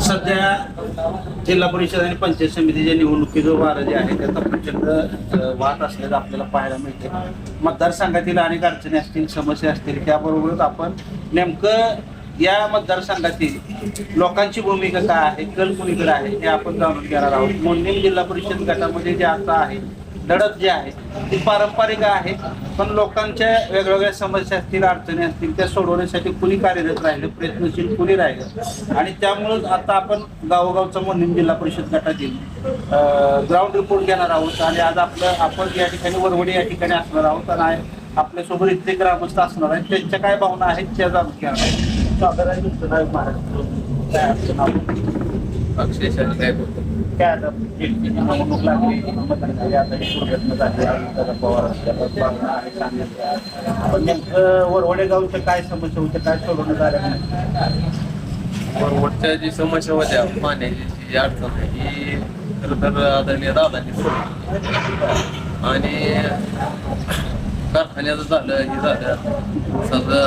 सध्या जिल्हा परिषद आणि पंचायत समितीच्या निवडणुकीचं वारं जे आहे त्याचा प्रचंड वाहत असल्याचं आपल्याला पाहायला मिळते मतदारसंघातील अनेक अडचणी असतील समस्या असतील त्याबरोबरच आपण नेमकं या मतदारसंघातील लोकांची भूमिका काय आहे कल कुणीकडे आहे हे आपण जाणून घेणार आहोत. मोडणीम जिल्हा परिषद गटामध्ये जे आता आहे लढत जी आहे ती पारंपरिक आहे पण लोकांच्या वेगवेगळ्या समस्या असतील अडचणी असतील त्या सोडवण्यासाठी कुणी कार्यरत राहिले प्रयत्नशील कुणी राहिलं? आणि त्यामुळंच आता आपण गावोगावचा मोहीम जिल्हा परिषद गटातील ग्राउंड रिपोर्ट घेणार आहोत. आणि आज आपलं आपण या ठिकाणी वरवडी या ठिकाणी असणार आहोत आणि आपल्यासोबत इथले ग्रामस्थ असणार आहेत. त्यांच्या काय भावना आहेत त्या जाणून घेणार आहोत. आहे महाराष्ट्र काय अक्षरशः काय बोलतो? काय आता निवडणूक लागली आता पवार पण नेमकं वरवडे गावच्या काय समस्या होत्या काय सोडवण्यात आल्या नाही? जी समस्या होत्या पाण्याची जी अडचण आहे ही खरं तर आदरणीय दादांनी सोडवली. आणि कारखान्याचं झालं हे झालं. सगळं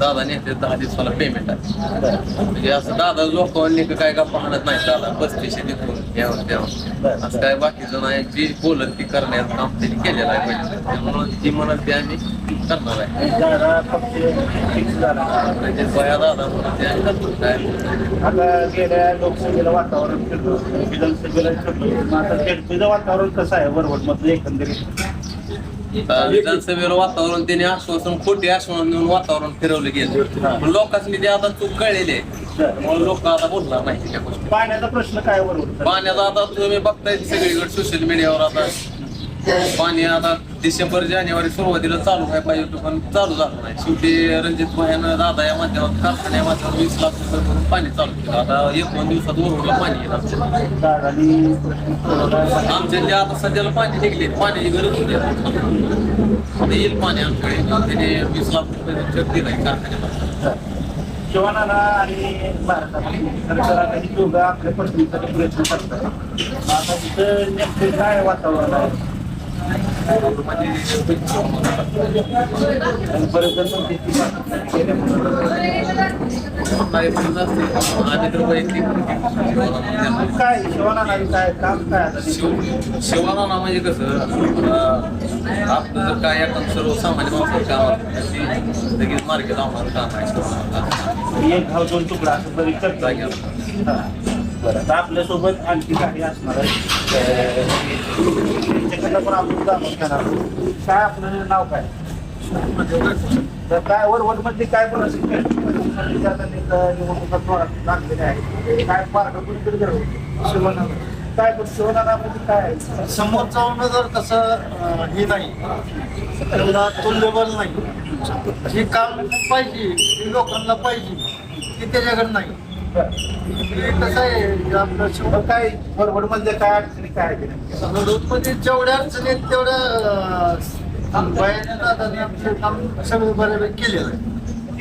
दादा नेते दहा दिवसाला पेमेंट आहे. म्हणजे असं दादा लोकांनी काय का पाहणत नाही दादा. पस्तीसशे देतो यावर त्यावर. असं काय बाकीचं नाही. जी बोलत ती करण्याचं काम त्यांनी केलेलं आहे पाहिजे त्यामुळं जी म्हणत ते आम्ही करणार आहे. म्हणजे बया दादा म्हणून ते आम्ही करतो काय आता गेल्या लोकसभेला वातावरण फिरलं. विधानसभेला आता वातावरण कसं आहे? वरवट मधलं एकंदरीत? विधानसभेला वातावरण त्याने आश्वासन खोटे आश्वासन देऊन वातावरण फिरवलं गेलं. पण लोकांनी ते आता चूक कळलेली आहे. लोक आता बोलणार नाही त्या गोष्टी. पाण्याचा प्रश्न काय पाण्याचा आता तुम्ही बघताय सगळीकडे सोशल मीडियावर आता. पाणी आता डिसेंबर जानेवारी सुरुवातीला चालू काय पाहिजे होतं पण चालू झालं नाही. शेवटी रणजित भाईनं दादा या माध्यमात कारखान्या माध्यमात वीस लाख रुपये करून पाणी चालू केलं. आता एक दोन दिवसात वरवडला पाणी येणार. आमच्या जे आता सध्याला पाणी निघले. पाण्याची गरज होती आता येईल पाणी आमच्याकडे. त्याने वीस लाख रुपये चेक दिलाय कारखान्याला. शिवानाला आणि भारतामध्ये खरं दोघं आपल्या पत्नीसाठी प्रयत्न करतात आता तिथं नेमकं काय वातावरण आहे? आणि बरेच जण काय काम काय आता शिव शिवाना म्हणजे कसं आपलं जर काय आपण सर्व सामान्य माणसं काम लगेच मार्केट आम्हाला काम आहे एक घाव दोन तुकडा असं बरी करता. बरं आता आपल्यासोबत आणखी काही असणार आहे त्यांच्याकडनं पण आपण जाणून घेणार आहोत. काय आपलं नाव काय तर काय वरवटमध्ये काय पण असेल काय? आता नेमकं निवडणुका जोरात लागलेल्या आहे काय मार्ग कुणीकडे घडवतो? काय पण शिवनामध्ये काय आहे? समोरचा उमेदवार तसं अं, हे नाही त्याला तुल्यबल नाही जे काम पाहिजे जे लोकांना पाहिजे ते त्याच्याकडे नाही कसं आहे आपलं काय वरवड काय अडचणी काय? मध्ये जेवढ्या अडचणी आहेत तेवढ्या बायाने दादाने काम सगळं बऱ्यापैकी केलेलं आहे.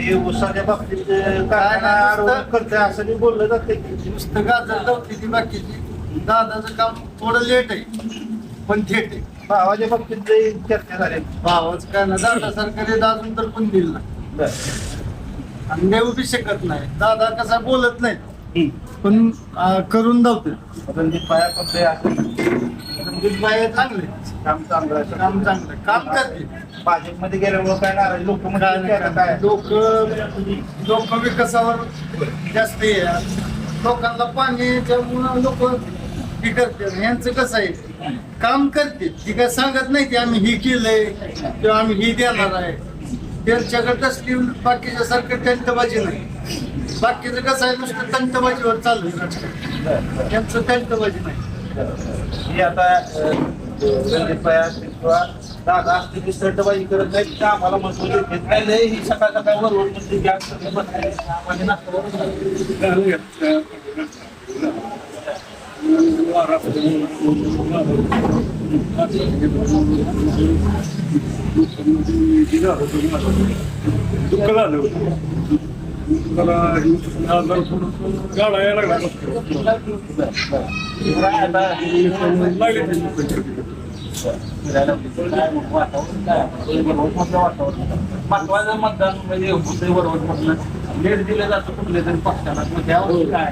हे उसाच्या बाबतीत आरोप करतोय असं मी बोललं जाते की नुसतं गाजर नव्हती ती बाकीची. दादाचं काम थोडं लेट आहे पण थेट आहे. भावाच्या बाबतीत चर्चा झाली. भावाचं काय ना दादा सरकारने अजून तर पण दिलं बरं. आणि देऊ बी शकत नाही. दादा कसा बोलत नाही. पण अं, करून दावते रणजित पाया पण असं रणजित भाई चांगले. काम चांगलं आहे. काम चांगलं काम करते. भाजपमध्ये गेल्यामुळे काय नाराज? लोक काय? लोक लोक विकासावर जास्त हे आहे. लोकांना पाण्याच्यामुळं लोक हे करते यांचं कसं आहे? काम करते. ती काय सांगत नाही की आम्ही ही केलंय किंवा आम्ही ही देणार आहे. त्यांच्याकडे तसली बाकीच्या सारखं तंटबाजी नाही. बाकीचं कसं आहे नुसतं तंटबाजीवर चालू आहे. राजकारण. त्यांचं तंटबाजी नाही. ही आता दादा असतील ती सटबाजी करत नाही का आम्हाला मजबूत देत नाही ही सकाळ सकाळ वरवर म्हणजे गॅस बसले म्हणजे नाश्ता वरून दुःख झालं त्याला आजार थोडं गाडा यायला लागला काय आता लागले ते दुःख. महत्वाचं मतदान म्हणजे होतंय वरवट मधलं लेट दिलं जातं कुठल्या तरी पक्षाला मग त्यावर काय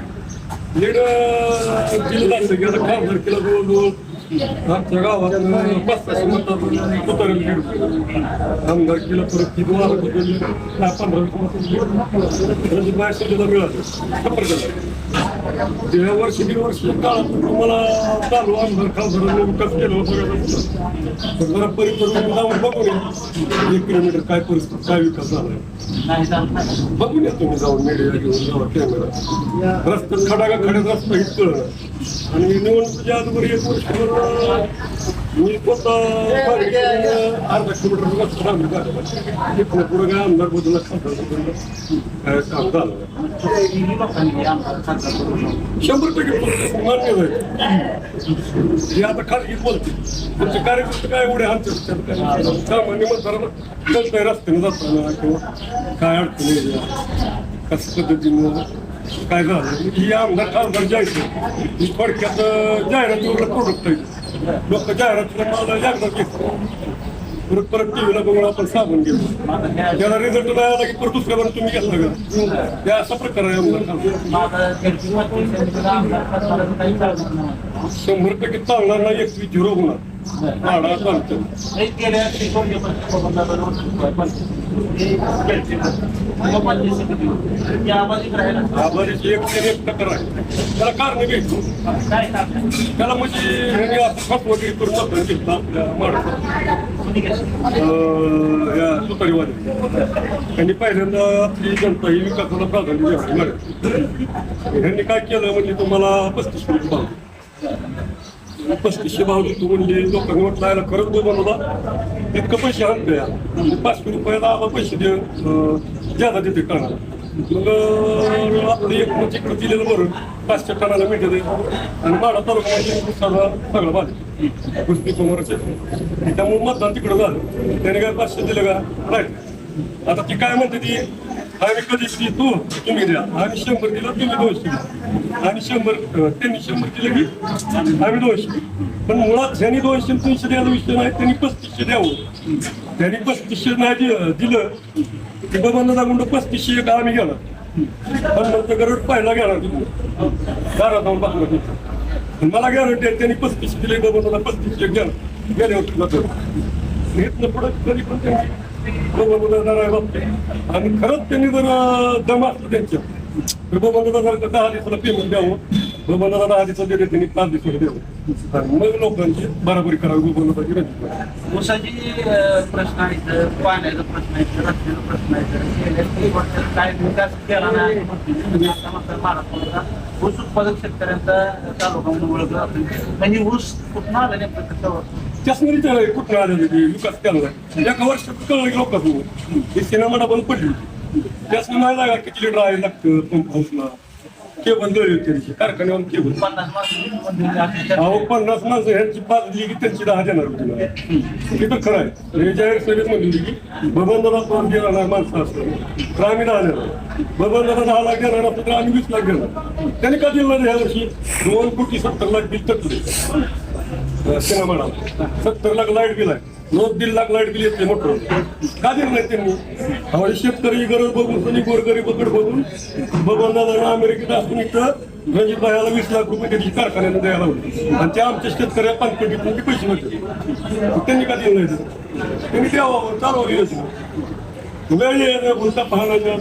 लीड जिल्हा जायचं की आता खासदार केला जवळजवळ आमच्या गावात पाच सहा आमदार केलं परत किती वाहत हजार पंधरा मिळालं गेल्या वर्षी दीड वर्ष काळात तुम्हाला चालू आमदार खासदार विकास केला होता जरा परिसर जाऊन बघूया एक किलोमीटर काय परिस्थिती काय विकास झालाय बघून या तुम्ही जाऊन मीडिया घेऊन जावा कॅमेरा रस्त्यात खडा का खड्यात रस्ता हेच कळलं आणि निवडणुकीच्या अगोदर एक वर्षभर मी स्वतः अर्धा किलोमीटर रस्ता लांब काढला इथनं पुढं काय आमदार बदल काय काम झालं? शंभर टक्के मान्य आहे जे आता खाजगी बोलते तुमचे कार्यकर्ते काय एवढे हालतात सामान्य मतदाराला कळतंय रस्त्याने जाताना किंवा काय अडचणी कसं पद्धतीनं काय झालं ही आमदार खासदार जायचं थोडक्यात जाहिरातीवर प्रोडक्ट आहे लोक जाहिरातीला मला जागृत घेतात परत परत टीव्हीला बघून आपण साबण घेतो. त्याला रिझल्ट नाही आला की परत दुसऱ्यावर तुम्ही घेतलं का? हे असा प्रकार आहे आमदार शंभर टक्के चालणार नाही एकवीस झिरो होणार. वाढा चालतं एक आहे त्याला कारण घ्यायचं त्याला म्हणजे ह्यांनी करून आपल्या अं, या त्यांनी पहिल्यांदा आपली जनता ही विकासाला प्राधान्य द्यावी लागेल ह्यांनी काय केलं म्हणजे तुम्हाला पस्तीस रुपये पस्तीसशे भाव देतो म्हणजे लोकांनी म्हटलं याला खरंच बघ बनवला इतकं पैसे आणतो या पाचशे रुपयाला आम्हाला पैसे दे ज्यादा देते टनाला. मग अं, आपलं एक म्हणजे इकडं दिलेलं बरं पाचशे टनाला भेटत ते. आणि माडा तालुका म्हणजे सगळा सगळं बाजू कुस्ती समोरचे त्यामुळे मतदान तिकडं झालं. त्याने काय पाचशे दिलं का? राईट आता ती काय म्हणते ती? आम्ही कधी ती तू तुम्ही द्या. आम्ही शंभर दिलं तुम्ही दोनशे द्या शंभर त्यांनी शंभर दिलं की आम्ही दोनशे. पण मुळात ज्यांनी दोनशे तीनशे द्यायला विषय नाही त्यांनी पस्तीसशे द्यावं. त्यांनी पस्तीसशे नाही दिलं की बाबांना दाखवून पस्तीसशे एक आम्ही गेला. पण नंतर गरड पाहिला गेला तुम्ही दारा जाऊन बघणार तिथं. मला गॅरंटी आहे त्यांनी पस्तीसशे दिले बाबांना पस्तीसशे गेला. गेले होते जातं पुढं कधी पण त्यांनी बाबांना आणि खरंच त्यांनी जर जमा दम असलं त्यांच्या. तर बाबांना दहा दिवसाला पेमेंट द्यावं बाबांना दहा दिवसाला दिले त्यांनी पाच दिवसाला द्यावं आणि मग लोकांची बराबरी करावी बाबांना ऊसाची प्रश्न आहेत पाण्याचा प्रश्न आहे रस्त्याचा प्रश्न आहे काय विकास केला नाही महाराष्ट्राचा ऊस उत्पादक शेतकऱ्यांचा तालुका म्हणून ओळखला जातो. म्हणजे ऊस कुठं आलं नेमकं त्याच्यावर त्यासनं विचार कुठं आलेले ते विकास केला एका वर्षात कळलं की ही सिनेमा बंद पडली त्यासनं नाही लागा किती लिटर आहे लागतं पंप हाऊसला केबल दळली होती त्यांची कारखान्यावर केबल. पन्नास माणसं अहो पन्नास माणसं ह्यांची पाच दिली की त्यांची दहा देणार होती मला. हे तर खरं आहे. हे जाहीर सभेत म्हणली होती की बबनदादा पाच देणार माणसं असतं तर आम्ही दहा देणार. बबनदादा दहा लाख देणार असतो तर आम्ही वीस लाख देणार. त्यांनी का दिलं ह्या वर्षी? दोन कोटी सत्तर लाख बिल तकले सत्तर लाख लाइट बिल आहे. रोज दीड लाख लाइट बिल येते मोठं. का दिलं नाही त्यांनी? आम्हाला शेतकरी गरज बघून सनी गोरगरीबाकडे बघून बघून दादा अमेरिकेत असून इथं रणजित भाईला वीस लाख रुपये त्याची कारखान्याने द्यायला होते आणि ते आमच्या शेतकऱ्या पानपट्टीतून ते पैसे नव्हते मग त्यांनी का दिलं नाही त्यांनी द्यावं चालवली असं वेळ येईल बोलता पाहण्याच्या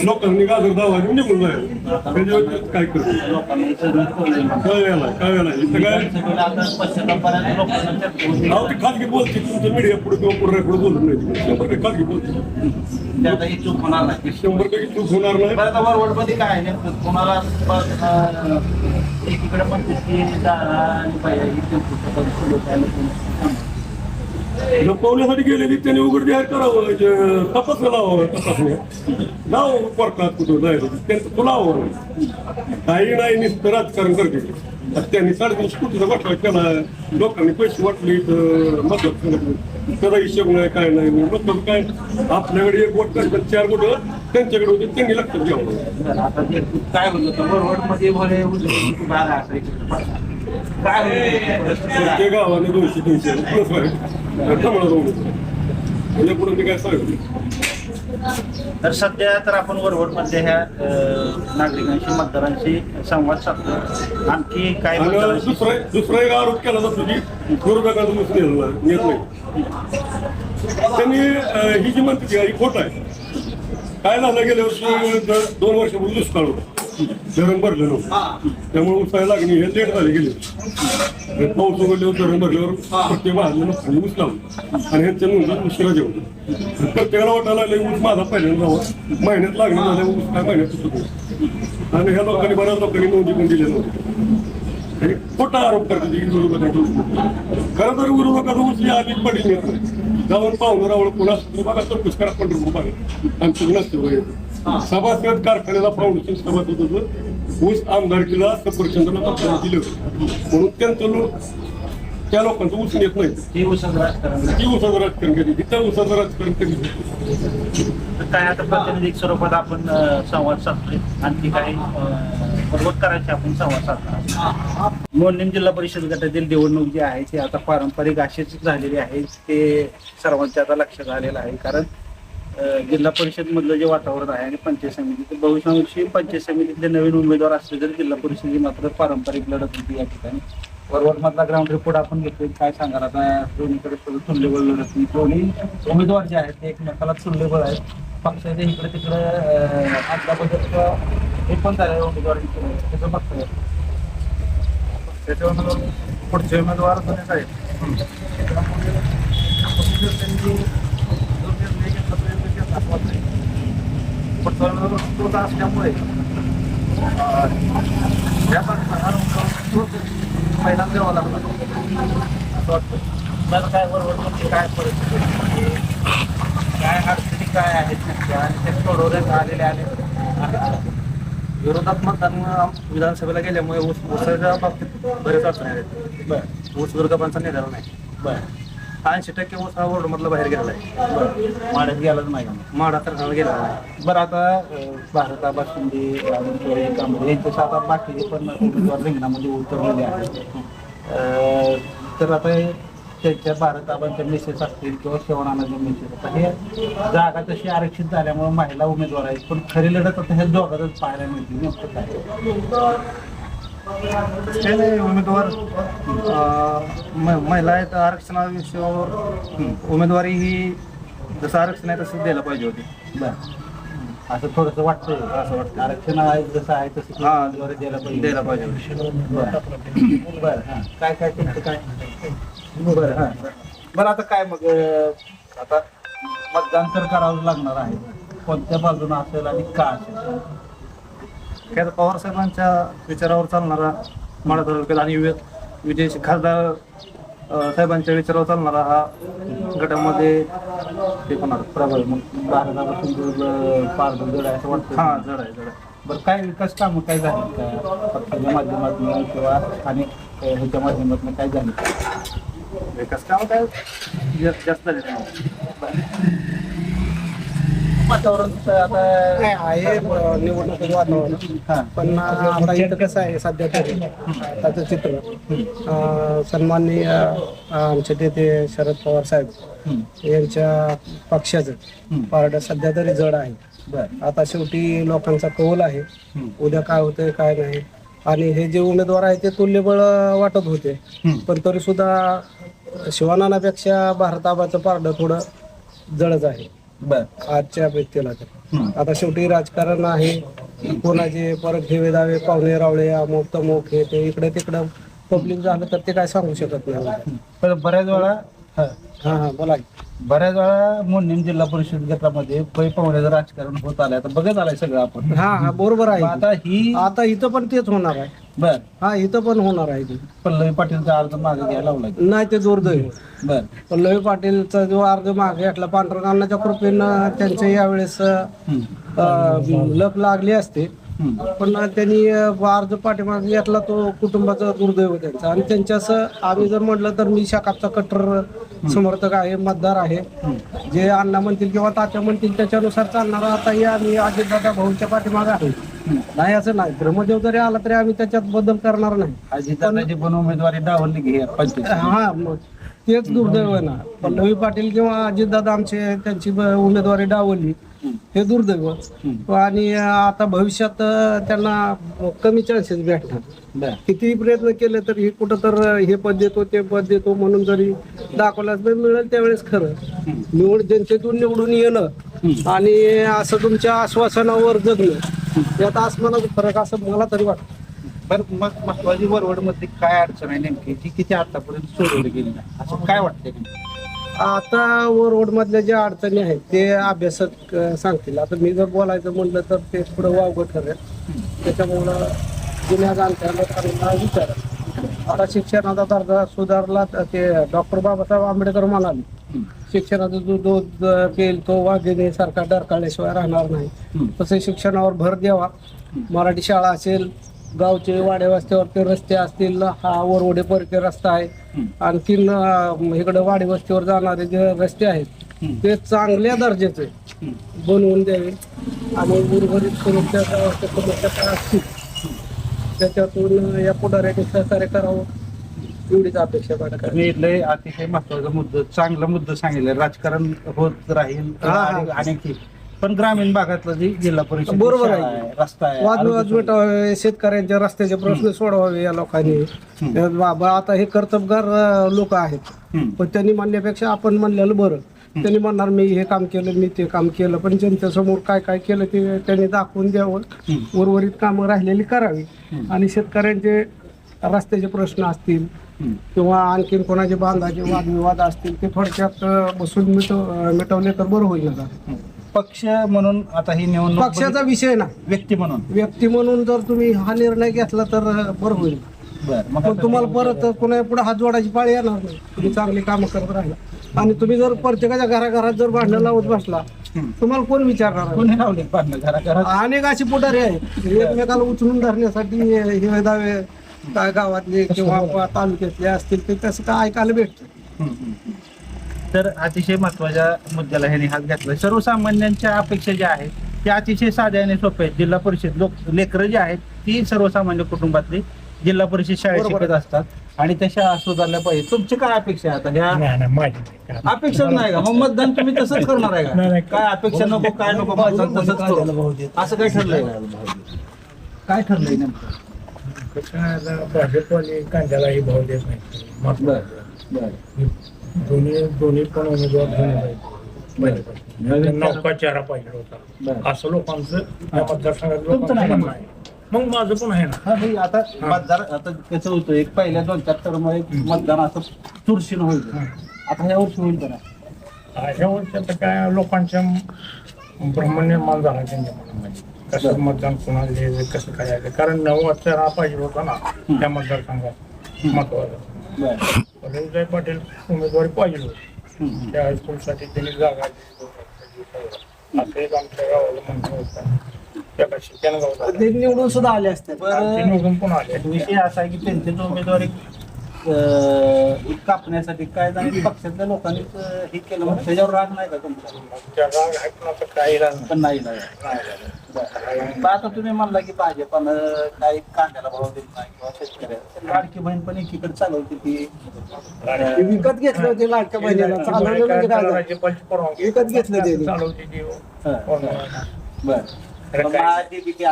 लोकांनी गाजर दावा घेऊन निघून जाईल त्याच्यावर काय करतो लोकांनी सगळं आता अहो ते खाजगी बोलते तुमचं मीडिया पुढे किंवा पुढे पुढे बोलत नाही शंभर टक्के खाजगी बोलते चूक होणार शंभर टक्के चूक होणार नाही आता मध्ये काय नाही कोणाला एकीकडे म्हणते की दारा आणि ही टेम्पोचं पण सुरू आहे, लोकं- लपवण्यासाठी गेलेली त्यांनी उघड जाहीर करावं जे तपासलं लावावं तपासण्या लावावं कोर्टात कुठं जायचं त्यांचं तो लावावं काही नाही नुसतं राजकारण करते त्यांनी साडेतीनशे कोटीचा घोटाळा केला लोकांनी पैसे वाटले तर मदत त्याचा हिशोब नाही काय नाही मतलब काय? आपल्याकडे एक बोट करतात चार बोट त्यांच्याकडे होते त्यांनी लक्षात घ्यावं. काय असायची काय गावाने दोनशे तीनशे प्लस आहे कमळा जाऊन याच्यापुढे मी काय सांगितलं तर सध्या तर आपण वरवडमध्ये ह्या नागरिकांशी मतदारांशी संवाद साधतो आणखी काय दुसरा दुसरा एक आरोप केला जातो की ऊस नेला नेत नाही. त्यांनी ही जी म्हणते ती ही खोट आहे. काय झालं गेल्या वर्षी दोन वर्षापूर्वी दुष्काळ होता. धरण भरलं नव्हतं त्यामुळे उसायला लागणी हे लेट झाले गेले. पाऊस उघडल्यावर धरण भरल्यावर प्रत्येक वाहन नुकसान ऊस लावलं आणि ह्यांच्या नोंदी उशिरा जेवलं प्रत्येकाला वाटायला लागलं ऊस माझा पहिल्यांदा जावं महिन्यात लागणी झाल्या ऊस काय महिन्यात नाही. आणि ह्या लोकांनी बऱ्याच लोकांनी नोंदी पण दिल्या नव्हत्या. खोटा आरोप करते खरं तर विरोधकाचा ऊस या आधी पडली जाऊन पाहुणं रावळ पुन्हा बघा तर पुष्कळ पंढरपूर बघा आमचं नसते वगैरे सभासद कारखान्याला फाउंडेशन सभासद होतं ऊस आमदारकीला पत्र दिलं. म्हणून त्यांचं लोक त्या लोकांचं ऊस येत नाही. ऊसाचं राजकारण कधी तिथं ऊसाचं राजकारण कधी तर काय आता प्रातिनिधिक स्वरूपात आपण संवाद साधतोय. आणखी काही करायचे आपण संवाद साधणार जिल्हा परिषद गटातील निवडणूक जी आहे ती आता पारंपरिक अशीच झालेली आहे ते सर्वांच्या आता लक्षात आलेलं आहे. कारण जिल्हा परिषद मधलं जे वातावरण आहे आणि पंचायत समिती तर पंचायत समितीतले नवीन उमेदवार असले तरी जिल्हा परिषदेची मात्र पारंपरिक लढत होती या ठिकाणी. वरवर मधला ग्राउंड रिपोर्ट आपण घेतोय काय सांगाल? आता दोन्हीकडे सगळं तुल्यबळ लढत नाही दोन्ही उमेदवार जे आहेत ते एकमेकाला तुल्यबळ आहेत. पक्षाच्या इकडे तिकडे आदला बदल हे पण झालं उमेदवार त्याचं बघता येईल त्याच्या उमेदवार पुढचे उमेदवार जुनेच आहेत. तो तोच असल्यामुळे द्यावा लागला असं वाटतं काय बरोबर काय परिस्थिती काय अडचणी काय आहेत नक्की आणि ते सोडवण्यात आलेले आले आहेत. विरोधात मतदान विधानसभेला गेल्यामुळे ऊस ऊसाच्या बाबतीत बरेच अडचणी आहेत. बरं. ऊस दुर्गाबांचा निघाला नाही. बरं. ऐंशी टक्के ऊस हा वॉर्डमधला बाहेर गेलेला आहे. बरं. माड्यात गेलाच नाही? माडा तर गेला नाही. बरं आता अं, भारत आबा शिंदे आणि चोरी कांबळे यांच्या आता बाकीचे पण उमेदवार रिंगणामध्ये उतरलेले आहेत. अं, तर आता त्यांच्या भारत आबांच्या मेसेज असतील किंवा शेवणाचे मेसेज आता हे जागा तशी आरक्षित झाल्यामुळे महिला उमेदवार आहेत पण खरी लढत आता हे दोघातच पाहायला मिळते नेमकं काय? ते उमेदवार म- महिला आहेत आरक्षणा विषयावर उमेदवारी ही जसं आरक्षण आहे तसं द्यायला पाहिजे होती. बरं. असं थोडंसं वाटतंय असं वाटतं आरक्षण आहे जसं आहे तसं हा. उमेदवारी द्यायला पाहिजे. द्यायला पाहिजे होती. बरं. बरं हां. काय काय तुमचं काय? बरं हां. बरं आता काय मग अं, आता मतदान तर करावं लागणार आहे. कोणत्या बाजूने असेल आणि का असेल? काय तर पवार साहेबांच्या विचारावर चालणारा माडा तालुक्यात आणि वि- विजय खासदार अं, साहेबांच्या विचारावर चालणारा हा गटामध्ये ते पण आहे, प्रबळ मग भारतापासून पारदूर जड आहे असं वाटतं हा जड आहे जड आहे. बरं काय विकास कामं काय झाली का पक्षाच्या माध्यमातून किंवा अनेक अं, ह्याच्या माध्यमातून काय झाली? विकास काम काय? जास्त जास्त झाले नाही. वातावरण आता आहे ब- निवडणुकीचं वातावरण. पण आता इथं कसं आहे सध्या तरी त्याचं चित्र. अं, सन्माननीय आमचे नेते शरद पवार साहेब. यांच्या पक्षाचं. पारडं सध्या तरी जड आहे. आता शेवटी लोकांचा कौल आहे. उद्या काय होतंय काय नाही. आणि हे जे उमेदवार आहे ते तुल्यबळ वाटत होते. पण तरी सुद्धा शिवानानापेक्षा भारताबाचं पारडं थोडं जडच आहे. बरं. आजच्या व्यक्तीला तर. आता शेवटी राजकारण आहे. कोणाचे परत ठेवे दावे पाहुणे रावळे अमुक तमुक हे ते इकडे तिकडं पब्लिक झालं तर ते काय सांगू शकत नाही. पण बऱ्याच वेळा हां हा बोला की. बऱ्याच वेळा मोडणीम जिल्हा परिषद गटामध्ये पै पाहुण्याचं राजकारण होत आलंय आता बघत आलंय सगळं आपण हा हा बरोबर मग आहे आता ही आता इथं पण तेच होणार आहे बर हा इथं पण होणार आहे ते. पल्लवी पाटीलचा अर्ज मागे घ्यायला लावला नाही ते दुर्दैव बर पल्लवी पाटीलचा जो अर्ज मागे घेतला पांढरगावच्या कृपेनं त्यांच्या यावेळेस. अं, लक लागली असते. पण त्यांनी अर्ज पाठीमागे घेतला तो कुटुंबाचा दुर्दैव त्यांचा. आणि त्यांच्यास आम्ही जर म्हटलं तर मी शाखाचा कट्टर समर्थक आहे मतदार आहे. जे अण्णा म्हणतील किंवा तात्या म्हणतील त्याच्यानुसार चालणारा आताही आम्ही अजितदादा भाऊच्या पाठीमागे आहे. नाही असं नाही. ब्रह्मदेव जरी आला तरी आम्ही त्याच्यात बदल करणार नाही. अजितदादाची पण उमेदवारी डावलली घे हा तेच दुर्दैव आहे ना. पल्लवी पाटील किंवा अजितदादा आमचे त्यांची उमेदवारी डावली हे दुर्दैव. आणि आता भविष्यात त्यांना कमी चान्सेस भेटणार. कितीही प्रयत्न केले तर हे कुठं तर हे पद देतो ते पद देतो म्हणून जरी दाखवलाच तर मिळेल त्यावेळेस खरं. निवड जनतेतून निवडून येणं आणि असं तुमच्या आश्वासनावर जगणं यात आसमानाचा फरक असं मला तरी वाटतं. बरं मग महत्वाची वरवडमध्ये काय अडचण आहे नेमकी? ती किती आतापर्यंत सोडवली गेली? असं काय वाटतंय? आता व रोड मधल्या ज्या अडचणी आहेत ते अभ्यासक अं, सांगतील. आता मी जर बोलायचं म्हणलं तर ते थोडं वावगं ठरेल. त्याच्यामुळं जुन्या जाणत्या लोकांना विचार. आता शिक्षणाचा दर्जा सुधारला तर ते डॉक्टर बाबासाहेब आंबेडकर म्हणाले शिक्षणाचा जो दूध पेल तो वाघिणी सारखा डरकाळल्याशिवाय राहणार नाही. तसे शिक्षणावर भर द्यावा. मराठी शाळा असेल गावचे वाड्या वस्त्यावरचे रस्ते असतील हा वरवडे परके रस्ता आहे. आणखीन अं, इकडे वाडी वस्तीवर जाणारे जे रस्ते आहेत ते चांगल्या दर्जाचे बनवून द्यावे. आणि उर्वरित समस्या गावाच्या समस्या काय असतील त्याच्यातून या पुढाऱ्याने सहकार्य करावं. एवढीच अपेक्षा तुम्ही इथले अतिशय महत्त्वाचा मुद्दा चांगला मुद्दा सांगितलं. राजकारण होत राहील हा, हा. आणि- अनेक पण ग्रामीण भागातलं जे जिल्हा परिषद बरोबर शाळा आहे. रस्ता आहे वादविवाद आरोग्य सुविधा- मिटवावे शेतकऱ्यांच्या रस्त्याचे प्रश्न सोडवावे या लोकांनी. बाबा आता हे कर्तबगार लोक आहेत. हम्म. पण त्यांनी म्हणण्यापेक्षा आपण म्हणलेलं बरं. त्यांनी म्हणणार मी हे काम केलं मी ते काम केलं पण जनतेसमोर काय काय केलं ते त्यांनी दाखवून द्यावं. उर्वरित कामं राहिलेली करावी. आणि शेतकऱ्यांचे रस्त्याचे प्रश्न असतील हम्म. किंवा आणखीन कोणाचे बांधाचे वादविवाद असतील ते थोडक्यात अं, बसून मिटव मिटवले तर बरं होईल ना पक्ष म्हणून आता ही निवडणूक पक्षाचा विषय ना व्यक्ती म्हणून. व्यक्ती म्हणून जर तुम्ही हा निर्णय घेतला तर बरं होईल. बर मग पण तुम्हाला परत पुन्हा पुढे हात जोडायची पाळी येणार नाही. तुम्ही चांगली कामं करत राहिला. आणि तुम्ही जर प्रत्येकाच्या घराघरात जर भांडणं लावत बसला तुम्हाला कोण विचारणार आहे? कोणी लावले पाडणं घरा घरात अनेक अशी पुढारी आहेत. एकमेकाला उचलून धरण्यासाठी हे दावे काय गावातले किंवा तालुक्यातले असतील ते तसं काय ऐकायला भेटतं. तर अतिशय महत्त्वाच्या मुद्द्याला ह्यांनी हात घातला सर्वसामान्यांच्या अपेक्षा ज्या आहेत त्या अतिशय साध्या आणि सोप्या आहेत. जिल्हा परिषद लोक लेकरं जी आहेत ती सर्वसामान्य कुटुंबातली जिल्हा परिषद शाळेत शिकत असतात. आणि त्या शाळा सुधारल्या पाहिजे तुमची काय अपेक्षा आहे आता? ह्या. अपेक्षा? नाही का? मग मतदान तुम्ही तसंच करणार आहे का. काय अपेक्षा नको काय नको मतदान तसंच करू. असं काय ठरलंय? काय ठरलंय नेमकं? भाजपवाले कांद्यालाही भाव देत नाही. दोन्ही दोन्ही पण उमेदवार घेऊन. नवीन नौका चारा पाहिजे होता. असं लोकांचं या मतदारसंघात तुमचं लोकांचं नाही म्हणणं का? आहे. मग माझं पण आहे ना. हा भाई आता मतदार आता कसं होतं एक पहिल्या दोन चार टर्म मतदान असं चुरशीन होईल. आता ह्या वर्षी होईल का नाही? अशा वर्षी आता काय लोकांच्या ब्रह्म निर्माण झाला त्यांच्या मनामध्ये. कसं मतदान कोणाला द्यायचं कसं करायचं? कारण नवा चारा पाहिजे होता ना त्या मतदारसंघात महत्वाचं. बरं. रविजय पाटील उमेदवारी पाहिजे होती. त्या हायस्कूलसाठी त्यांनी जागा दिली. असं एक आमच्या गावाला म्हणणं होतं. ते निवडून सुद्धा आले असते. निवडून पण आले. विषय असा आहे की त्यांचे उमेदवारी अं, कापण्यासाठी काय झालं? पक्षातल्या लोकांनी हे केलं. मग त्याच्यावर राग नाही का तुमचा? त्या राग आहे पण आता काही राग पण नाही ना. नाही बरं. आता तुम्ही म्हणला की भाजपानं काही कांद्याला भाव देत नाही किंवा शेतकऱ्याला. लाडकी बहीण पण एकीकडे चालवते ती. विकत घेतलं होते लाडक्या बहिणीला. चालवलं म्हणजे काय झालं? राज्यपालची परवानगी विकत घेतलं ते. चालवते हा. बर? महाडीबीटी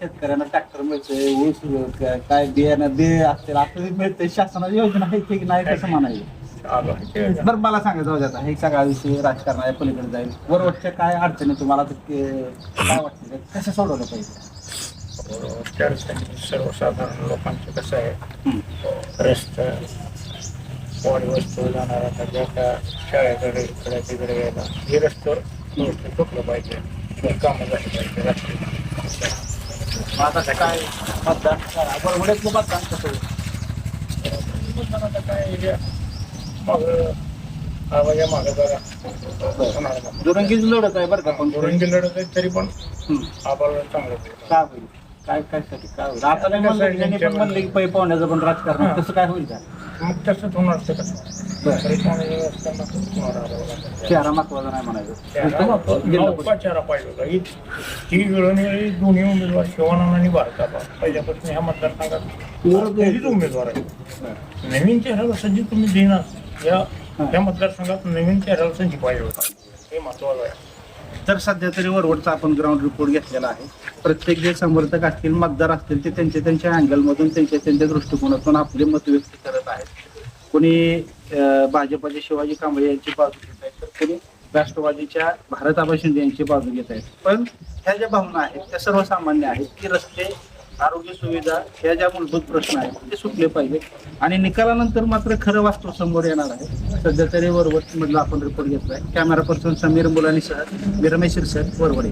शेतकऱ्यांना ट्रॅक्टर मिळतंय ऊस काय- काय बियाणं बे असतील असं मिळतंय. शासनाची योजना आहे की नाही कसं म्हणायचं. बरं मला सांगा जाऊ द्या आता. हे सगळा विषय राजकारणाच्या पलीकडे जाईल. वरवटच्या काय अडचणी तुम्हाला काय वाटतं? कसं सोडवलं पाहिजे? सर्वसाधारण लोकांचं कसं आहे? रस्ता वाडी वस्तू जाणार आता ज्या त्या शाळेकडे इकडे तिकडे यायला हे रस्त्यावर व्यवस्थित फुटलं पाहिजे. कामं झाली पाहिजे रस्ते मग आता काय मतदान करा वरवड्यातलं मतदान कसं होईल? पण आता काय हे मग आवाजा मागं जरा होणार मग. दुरंगीच लढत आहे बरं का पण दुरंगी लढत आहे तरी पण. आबाला चांगलं. काय होईल काय काय साठी काय होईल आता नाही म्हणलं की त्यांनी पण म्हणले पै पाहुण्याचं पण राजकारण. तसं काय होईल का मग तसंच होणार ते कसं बरं. तरी नाही म्हणायचं त्याला पाहिजे होता ही ही वेळोवेळी दोन्ही उमेदवार शिवानंद आणि भारताबा पहिल्यापासून ह्या मतदारसंघात दोन्हीच उमेदवार आहे नवीन चेहऱ्याला संधी तुम्ही देणार या या मतदारसंघात नवीन चेहऱ्याला संधी पाहिजे होता हे महत्वाचं आहे तर सध्या तरी वरवडचा आपण ग्राउंड रिपोर्ट घेतलेला आहे प्रत्येक जे समर्थक असतील मतदार असतील ते त्यांच्या त्यांच्या अँगलमधून त्यांच्या त्यांच्या दृष्टिकोनातून आपले मत व्यक्त करत आहेत कोणी भाजपाचे शिवाजी कांबळे यांची बाजू घेत आहेत तर कोणी राष्ट्रवादीच्या भारत आबा शिंदे यांची बाजू घेत आहेत. पण ह्या ज्या भावना आहेत त्या सर्वसामान्य आहेत की रस्ते आरोग्य सुविधा ह्या ज्या मूलभूत प्रश्न आहेत ते सुटले पाहिजे आणि निकालानंतर मात्र खरं वास्तव समोर येणार आहे. सध्या तरी वरवट मधला आपण रिपोर्ट घेतलाय. कॅमेरा पर्सन समीर मुलानी सह मी रमेश वरवडे.